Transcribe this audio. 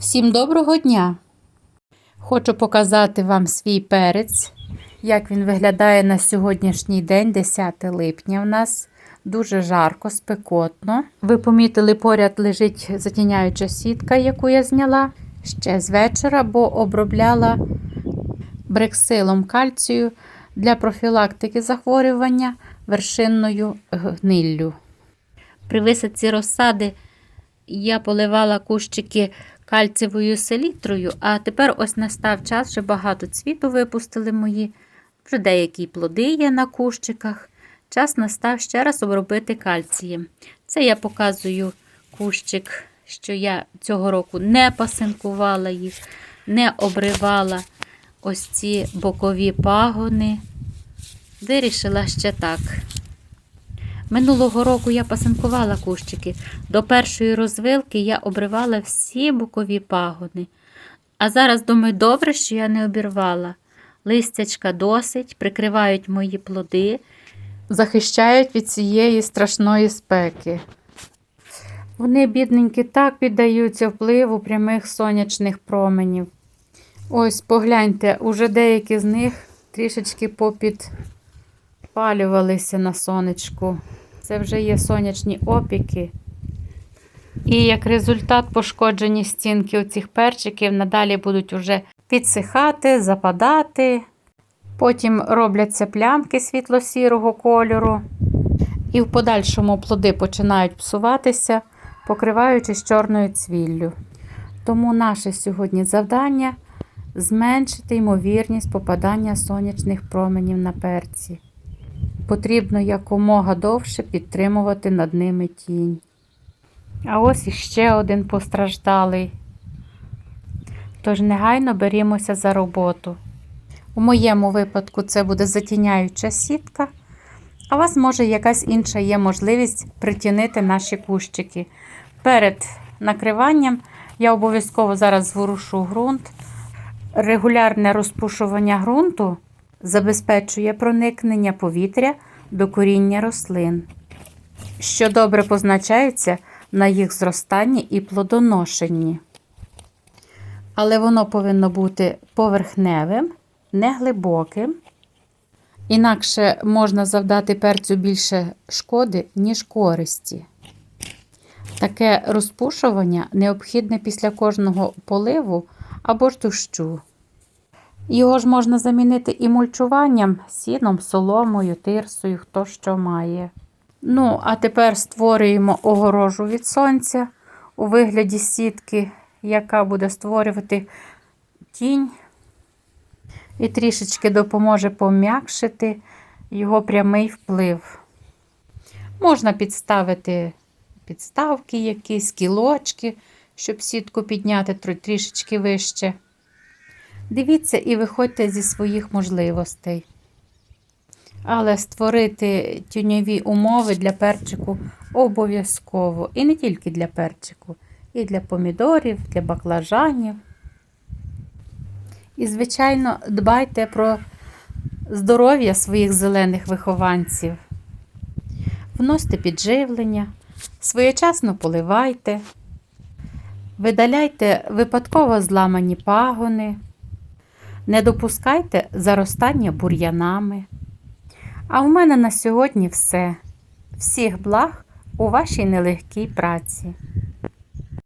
Всім доброго дня! Хочу показати вам свій перець, як він виглядає на сьогоднішній день, 10 липня. У нас дуже жарко, спекотно. Ви помітили, поряд лежить затіняюча сітка, яку я зняла ще з вечора, бо обробляла брексилом кальцію для профілактики захворювання вершинною гниллю. При висадці розсади я поливала кущики кальцевою селітрою, а тепер ось настав час, вже багато цвіту випустили мої, вже деякі плоди є на кущиках. Час настав ще раз обробити кальцієм. Це я показую кущик, що я цього року не пасинкувала їх, не обривала ось ці бокові пагони. Вирішила ще так. Минулого року я пасинкувала кущики. До першої розвилки я обривала всі бокові пагони. А зараз думаю, добре, що я не обірвала. Листячка досить, прикривають мої плоди, захищають від цієї страшної спеки. Вони, бідненькі, так піддаються впливу прямих сонячних променів. Ось, погляньте, уже деякі з них трішечки попідпалювалися на сонечку. Це вже є сонячні опіки. І як результат пошкоджені стінки оцих перчиків надалі будуть уже підсихати, западати. Потім робляться плямки світло-сірого кольору. І в подальшому плоди починають псуватися, покриваючись чорною цвіллю. Тому наше сьогодні завдання зменшити ймовірність попадання сонячних променів на перці. Потрібно якомога довше підтримувати над ними тінь. А ось іще один постраждалий. Тож негайно берімося за роботу. У моєму випадку це буде затіняюча сітка, а у вас може якась інша є можливість притінити наші кущики. Перед накриванням я обов'язково зараз зворушу ґрунт. Регулярне розпушування ґрунту забезпечує проникнення повітря до коріння рослин, що добре позначається на їх зростанні і плодоношенні. Але воно повинно бути поверхневим, неглибоким. Інакше можна завдати перцю більше шкоди, ніж користі. Таке розпушування необхідне після кожного поливу або ж дощу. Його ж можна замінити і мульчуванням, сіном, соломою, тирсою, хто що має. Ну, а тепер створюємо огорожу від сонця у вигляді сітки, яка буде створювати тінь і трішечки допоможе пом'якшити його прямий вплив. Можна підставити підставки якісь, кілочки, щоб сітку підняти трішечки вище. Дивіться і виходьте зі своїх можливостей. Але створити тіньові умови для перчику обов'язково. І не тільки для перчику, і для помідорів, для баклажанів. І, звичайно, дбайте про здоров'я своїх зелених вихованців. Вносьте підживлення, своєчасно поливайте, видаляйте випадково зламані пагони. Не допускайте заростання бур'янами. А у мене на сьогодні все. Всіх благ у вашій нелегкій праці.